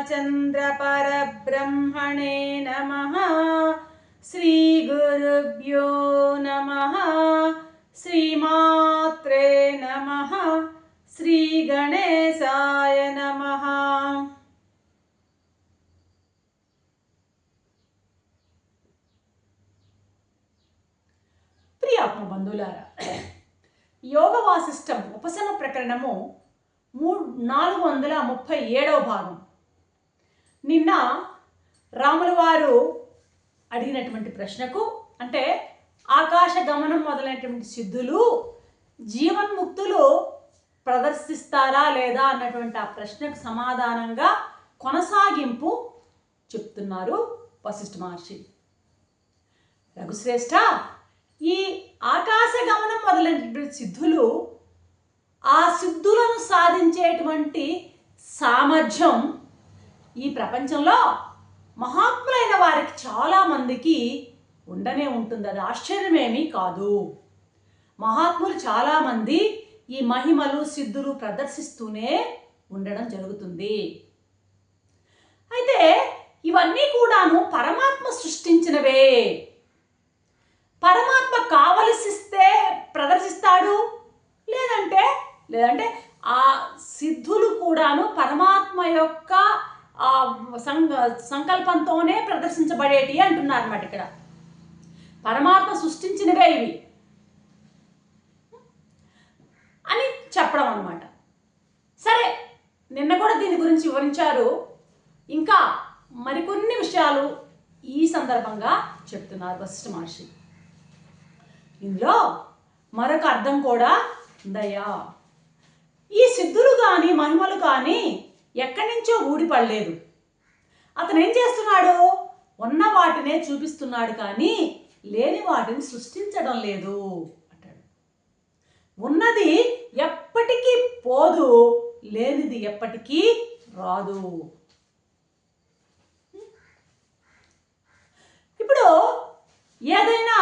శ్రీరామచంద్రపరబ్రహ్మణే నమ శ్రీగురుభ్యో నమ శ్రీమాత్రే నమ శ్రీగణేశాయ నమ ప్రియాత్మ బంధువులారా యోగ వాసిష్టం ఉపశమ ప్రకరణము మూ నాలుగు వందల ముప్పై ఏడవ భాగం నిన్న రాముల వారు అడిగినటువంటి ప్రశ్నకు అంటే ఆకాశ గమనం మొదలైనటువంటి సిద్ధులు జీవన్ముక్తులు ప్రదర్శిస్తారా లేదా అన్నటువంటి ఆ ప్రశ్నకు సమాధానంగా కొనసాగింపు చెప్తున్నారు వశిష్ఠ మహర్షి. రఘుశ్రేష్ఠ ఈ ఆకాశ గమనం మొదలైనటువంటి సిద్ధులు ఆ సిద్ధులను సాధించేటువంటి సామర్థ్యం ఈ ప్రపంచంలో మహాత్ములైన వారికి చాలామందికి ఉండనే ఉంటుంది అది ఆశ్చర్యమేమీ కాదు. మహాత్ములు చాలామంది ఈ మహిమలు సిద్ధులు ప్రదర్శిస్తూనే ఉండడం జరుగుతుంది. అయితే ఇవన్నీ కూడాను పరమాత్మ సృష్టించినవే. పరమాత్మ కావలసిస్తే ప్రదర్శిస్తాడు. లేదంటే లేదంటే ఆ సిద్ధులు కూడాను పరమాత్మ యొక్క సంకల్పంతోనే ప్రదర్శించబడేటి అంటున్నారు అనమాట ఇక్కడ. పరమాత్మ సృష్టించినవే ఇవి. అని చెప్పడం అనమాట సరే నిన్న కూడా దీని గురించి వివరించారు. ఇంకా మరికొన్ని విషయాలు ఈ సందర్భంగా చెప్తున్నారు వశిష్ఠ మహర్షి. ఇందులో మరొక అర్థం కూడా ఉందయ్యా. ఈ సిద్ధులు కానీ మహిమలు కానీ ఎక్కడి నుంచో ఊడిపడలేదు అతను ఏం చేస్తున్నాడు? ఉన్న వాటినే చూపిస్తున్నాడు కానీ లేని వాటిని సృష్టించడం లేదు అంటాడు. ఉన్నది ఎప్పటికీ పోదు లేనిది ఎప్పటికీ రాదు ఇప్పుడు ఏదైనా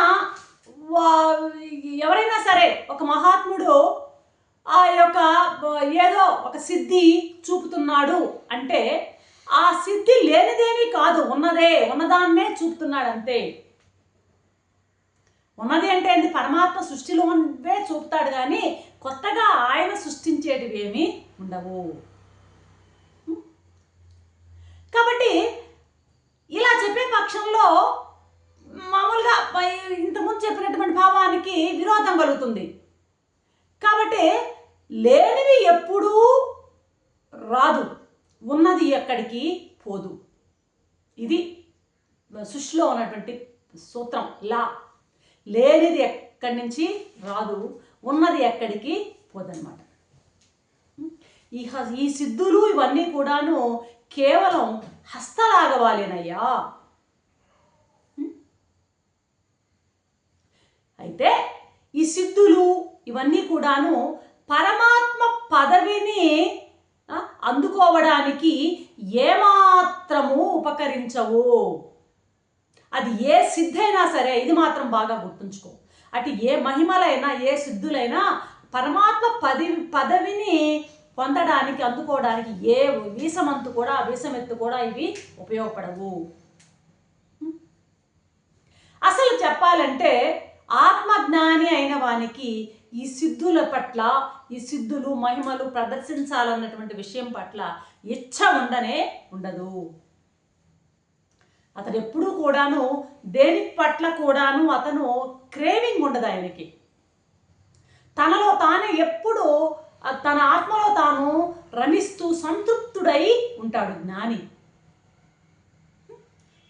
వా- ఎవరైనా సరే ఒక మహాత్ముడు ఆ యొక్క ఏదో ఒక సిద్ధి చూపుతున్నాడు అంటే ఆ సిద్ధి లేనిదేమీ కాదు ఉన్నదే ఉన్నదాన్నే అంతే ఉన్నది అంటే ఏంది? పరమాత్మ సృష్టిలోనే చూపుతాడు కానీ కొత్తగా ఆయన సృష్టించేటివి ఏమీ ఉండవు కాబట్టి ఇలా చెప్పే పక్షంలో మామూలుగా ఇంతకుముందు చెప్పినటువంటి భావానికి విరోధం కలుగుతుంది. కాబట్టి లేనివి ఎప్పుడూ రాదు. ఉన్నది ఎక్కడికి పోదు. ఇది సృష్టిలో ఉన్నటువంటి సూత్రం లా. లేనిది ఎక్కడి నుంచి రాదు ఉన్నది ఎక్కడికి పోదన్నమాట. ఈ హ- ఈ సిద్ధులు ఇవన్నీ కూడాను కేవలం హస్తలాగవాలేనయ్యా. అయితే ఈ సిద్ధులు ఇవన్నీ కూడాను పరమాత్మ పదవిని అందుకోవడానికి ఏమాత్రము ఉపకరించవు. అది ఏ సిద్ధైనా సరే ఇది మాత్రం బాగా గుర్తుంచుకో. అటు ఏ మహిమలైనా ఏ సిద్ధులైనా పరమాత్మ పది పదవిని పొందడానికి అందుకోవడానికి ఏ వీసమంతు కూడా వీసమెత్తు కూడా ఇవి ఉపయోగపడవు. అసలు చెప్పాలంటే ఆత్మజ్ఞాని అయిన వానికి ఈ సిద్ధుల పట్ల ఈ సిద్ధులు మహిమలు ప్రదర్శించాలన్నటువంటి విషయం పట్ల ఇచ్చ ఉండనే ఉండదు. అతను ఎప్పుడూ కూడాను దేని పట్ల కూడాను అతను క్రేవింగ్ ఉండదు ఆయనకి. తనలో తానే ఎప్పుడు తన ఆత్మలో తాను రమిస్తూ సంతృప్తుడై ఉంటాడు జ్ఞాని.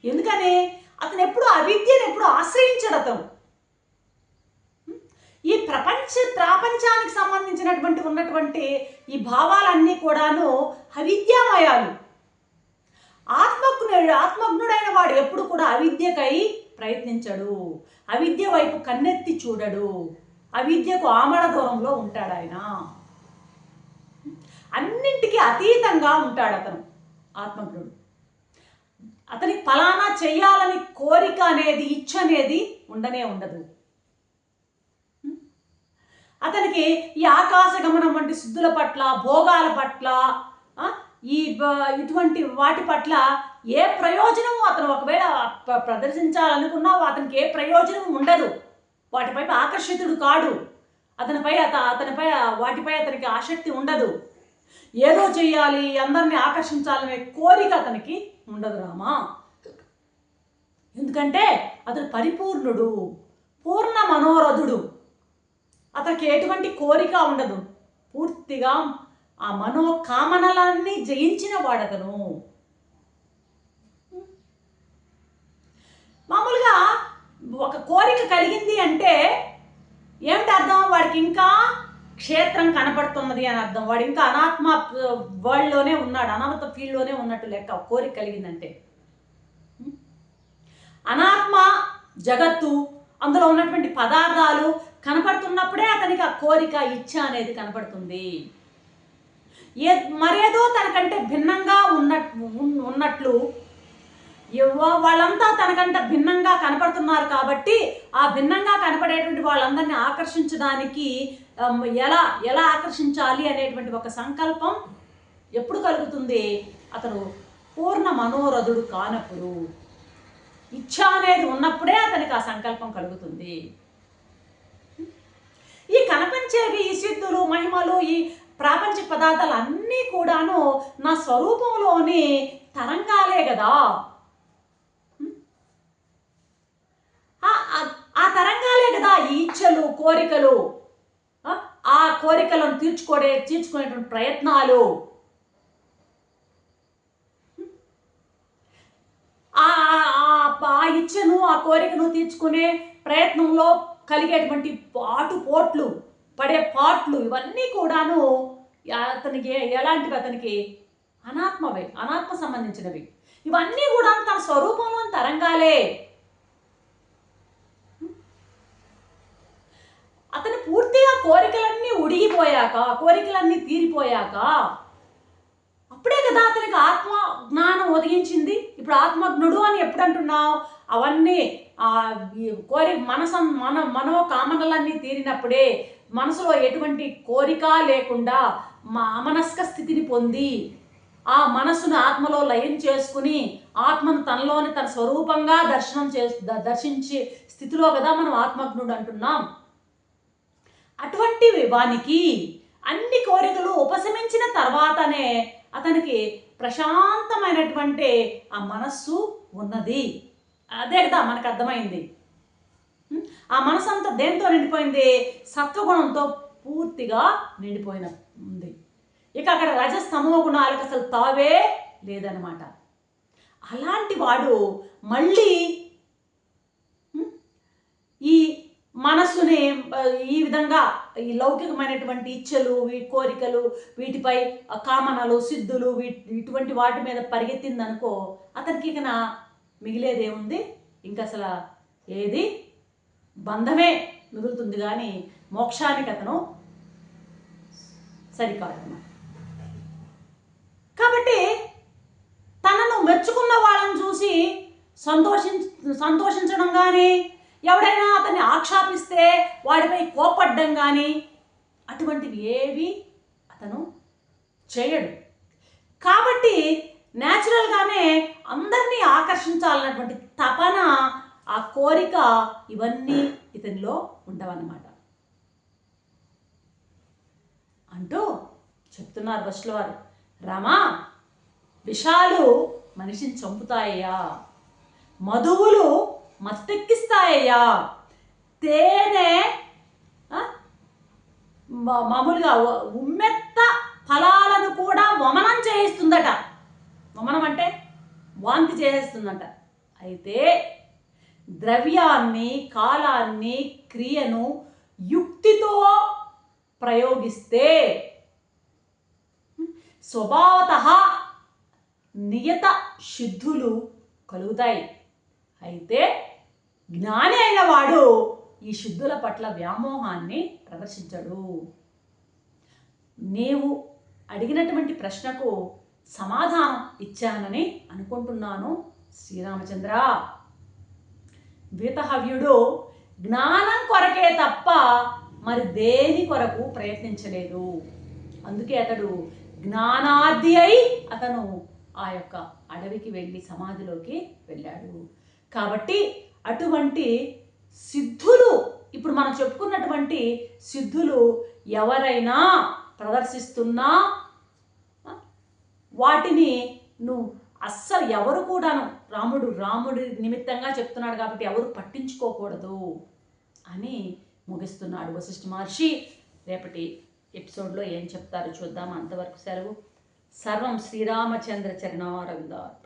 ఎందుకని? అతను ఎప్పుడు అవిద్యను ఎప్పుడు ఆశ్రయించడు అతను. ఈ ప్రపంచ ప్రాపంచానికి సంబంధించినటువంటి ఉన్నటువంటి ఈ భావాలన్నీ కూడాను అవిద్యామయాలు. ఆత్మజ్ఞుడు ఆత్మజ్ఞుడైన వాడు ఎప్పుడు కూడా అవిద్యకై ప్రయత్నించడు. అవిద్య వైపు కన్నెత్తి చూడడు. అవిద్యకు ఆమడ దూరంలో ఉంటాడు ఆయన. అన్నింటికీ అతీతంగా ఉంటాడు అతను ఆత్మజ్ఞుడు. అతనికి ఫలానా చెయ్యాలని కోరిక అనేది ఇచ్చ అనేది ఉండనే ఉండదు. అతనికి ఈ ఆకాశ గమనం వంటి సిద్ధుల పట్ల భోగాల పట్ల ఈ ఇటువంటి వాటి పట్ల ఏ ప్రయోజనము అతను ఒకవేళ ప్రదర్శించాలనుకున్నా అతనికి ఏ ప్రయోజనం ఉండదు. వాటిపై ఆకర్షితుడు కాడు. అతనిపై అత అతనిపై వాటిపై అతనికి ఆసక్తి ఉండదు. ఏదో చేయాలి అందరిని ఆకర్షించాలనే కోరిక అతనికి ఉండదు రామా. ఎందుకంటే అతను పరిపూర్ణుడు పూర్ణ మనోరథుడు. అతనికి ఎటువంటి కోరిక ఉండదు. పూర్తిగా ఆ మనోకామనలన్నీ జయించిన వాడతను. మామూలుగా ఒక కోరిక కలిగింది అంటే ఏమిటి అర్థం వాడికి ఇంకా క్షేత్రం కనపడుతున్నది అని అర్థం. వాడు ఇంకా అనాత్మ వరల్డ్లోనే ఉన్నాడు అనామత ఫీల్డ్లోనే ఉన్నట్టు లెక్క కోరిక కలిగిందంటే. అనాత్మ జగత్తు అందులో ఉన్నటువంటి పదార్థాలు కనపడుతున్నప్పుడే అతనికి ఆ కోరిక ఇచ్చ అనేది కనపడుతుంది. ఏ మరేదో తనకంటే భిన్నంగా ఉన్నట్ ఉన్నట్లు వాళ్ళంతా తనకంటే భిన్నంగా కనపడుతున్నారు కాబట్టి ఆ భిన్నంగా కనపడేటువంటి వాళ్ళందరినీ ఆకర్షించడానికి ఎలా ఎలా ఆకర్షించాలి అనేటువంటి ఒక సంకల్పం ఎప్పుడు కలుగుతుంది? అతను పూర్ణ మనోరథుడు కానప్పుడు. ఇచ్ఛ అనేది ఉన్నప్పుడే అతనికి ఆ సంకల్పం కలుగుతుంది. ఈ కనిపించేవి ఈ సిద్ధులు మహిమలు ఈ ప్రాపంచ పదార్థాలు అన్నీ కూడాను నా స్వరూపంలోని తరంగాలే కదా ఆ- తరంగాలే కదా ఈ ఇచ్చలు కోరికలు. ఆ? కోరికలను తీర్చుకోడే తీర్చుకునేటువంటి ప్రయత్నాలు. ఆ ఆ- ఆ- ఆ ఇచ్చను ఆ కోరికను తీర్చుకునే ప్రయత్నంలో కలిగేటువంటి పాటు పోట్లు పడే పాట్లు ఇవన్నీ కూడాను అతనికి ఎలాంటివి? అతనికి అనాత్మవే అనాత్మ సంబంధించినవి. ఇవన్నీ కూడా తన స్వరూపంలోని తరంగాలే. అతను పూర్తిగా కోరికలన్నీ ఉడిగిపోయాక కోరికలన్నీ తీరిపోయాక అప్పుడే కదా అతనికి ఆత్మ జ్ఞానం ఒదిగించింది. ఇప్పుడు ఆత్మజ్ఞుడు అని ఎప్పుడు అంటున్నావు అవన్నీ కోరి మనసం మన మనో కామనలన్నీ తీరినప్పుడే మనసులో ఎటువంటి కోరిక లేకుండా మా అమనస్క స్థితిని పొంది ఆ మనసును ఆత్మలో లయం చేసుకుని ఆత్మను తనలోని తన స్వరూపంగా దర్శనం చే దర్శించే స్థితిలో కదా మనం ఆత్మజ్ఞుడు అంటున్నాం. అటువంటి వానికి అన్ని కోరికలు ఉపశమించిన తర్వాతనే అతనికి ప్రశాంతమైనటువంటి ఆ మనస్సు ఉన్నది. అదే కదా మనకు అర్థమైంది. ఆ మనసు అంతా దేంతో నిండిపోయింది? సత్వగుణంతో పూర్తిగా నిండిపోయిన ఉంది ఇక అక్కడ రజస్తమో గుణాలకు అసలు తావే లేదనమాట అలాంటి వాడు మళ్ళీ ఈ మనస్సుని ఈ విధంగా ఈ లౌకికమైనటువంటి ఇచ్చలు వీ కోరికలు వీటిపై కామనలు సిద్ధులు వీ ఇటువంటి వాటి మీద పరిగెత్తిందనుకో అతనికి ఇక మిగిలేదేముంది? ఇంకా అసలు ఏది బంధమే మిగులుతుంది కానీ మోక్షానికి అతను సరికాదు కాబట్టి తనను మెచ్చుకున్న వాళ్ళని చూసి సంతోషించ సంతోషించడం కానీ ఎవడైనా అతన్ని ఆక్షాపిస్తే వాడిపై కోపడ్డం కానీ అటువంటివి ఏవి అతను చేయడు. కాబట్టి న్యాచురల్గానే అందరినీ ఆకర్షించాలన్నటువంటి తపన ఆ కోరిక ఇవన్నీ ఇతనిలో ఉండవన్నమాట. అంటూ చెప్తున్నారు బస్సులో వారు రామా విషాలు మనిషిని చంపుతాయ్యా మధువులు మత్తెక్కిస్తాయ్యా తేనె మామూలుగా ఉమ్మెత్త ఫలాలను కూడా వమనం చేయిస్తుందట. వమనం అంటే వాంతి చేసేస్తుందట. అయితే ద్రవ్యాన్ని కాలాన్ని క్రియను యుక్తితో ప్రయోగిస్తే స్వభావత నియత సిద్ధులు కలుగుతాయి. అయితే జ్ఞాని అయిన వాడు ఈ శుద్ధుల పట్ల వ్యామోహాన్ని ప్రదర్శించడు. నీవు అడిగినటువంటి ప్రశ్నకు సమాధానం ఇచ్చానని అనుకుంటున్నాను శ్రీరామచంద్ర. వీతహవ్యుడు జ్ఞానం కొరకే తప్ప మరి దేని కొరకు ప్రయత్నించలేదు. అందుకే అతడు జ్ఞానార్థి అయి అతను ఆ యొక్క అడవికి వెళ్ళి సమాధిలోకి వెళ్ళాడు. కాబట్టి అటువంటి సిద్ధులు ఇప్పుడు మనం చెప్పుకున్నటువంటి సిద్ధులు ఎవరైనా ప్రదర్శిస్తున్నా వాటిని నువ్వు అస్సలు ఎవరు కూడాను రాముడు రాముడి నిమిత్తంగా చెప్తున్నాడు కాబట్టి ఎవరు పట్టించుకోకూడదు అని ముగిస్తున్నాడు వశిష్ఠ మహర్షి. రేపటి ఎపిసోడ్లో ఏం చెప్తారో చూద్దాం. అంతవరకు సెలవు. సర్వం శ్రీరామచంద్ర చరణారవిందార్